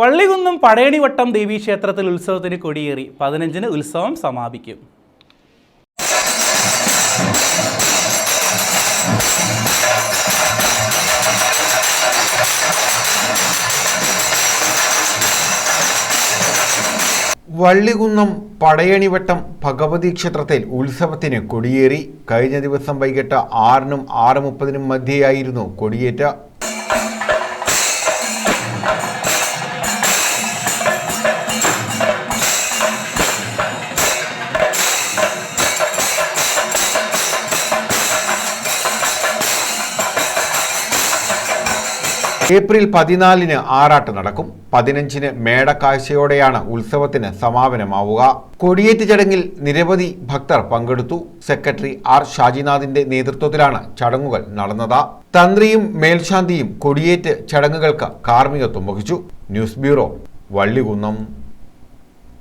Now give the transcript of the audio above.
വള്ളികുന്നം പടയണിവട്ടം ദേവീക്ഷേത്രത്തിൽ ഉത്സവത്തിന് കൊടിയേറി. പതിനഞ്ചിന് ഉത്സവം സമാപിക്കും. വള്ളികുന്നം പടയണിവട്ടം ഭഗവതി ക്ഷേത്രത്തിൽ ഉത്സവത്തിന് കൊടിയേറി. കഴിഞ്ഞ ദിവസം വൈകിട്ട് ആറിനും ആറ് മുപ്പതിനും മധ്യയായിരുന്നു കൊടിയേറ്റ. ഏപ്രിൽ പതിനാലിന് ആറാട്ട് നടക്കും. പതിനഞ്ചിന് മേടക്കാഴ്ചയോടെയാണ് ഉത്സവത്തിന് സമാപനമാവുക. കൊടിയേറ്റ് ചടങ്ങിൽ നിരവധി ഭക്തർ പങ്കെടുത്തു. സെക്രട്ടറി ആർ ഷാജിനാഥിന്റെ നേതൃത്വത്തിലാണ് ചടങ്ങുകൾ നടന്നത്. തന്ത്രിയും മേൽശാന്തിയും കൊടിയേറ്റ് ചടങ്ങുകൾക്ക് കാർമ്മികത്വം വഹിച്ചു. News bureau Vallikunnam.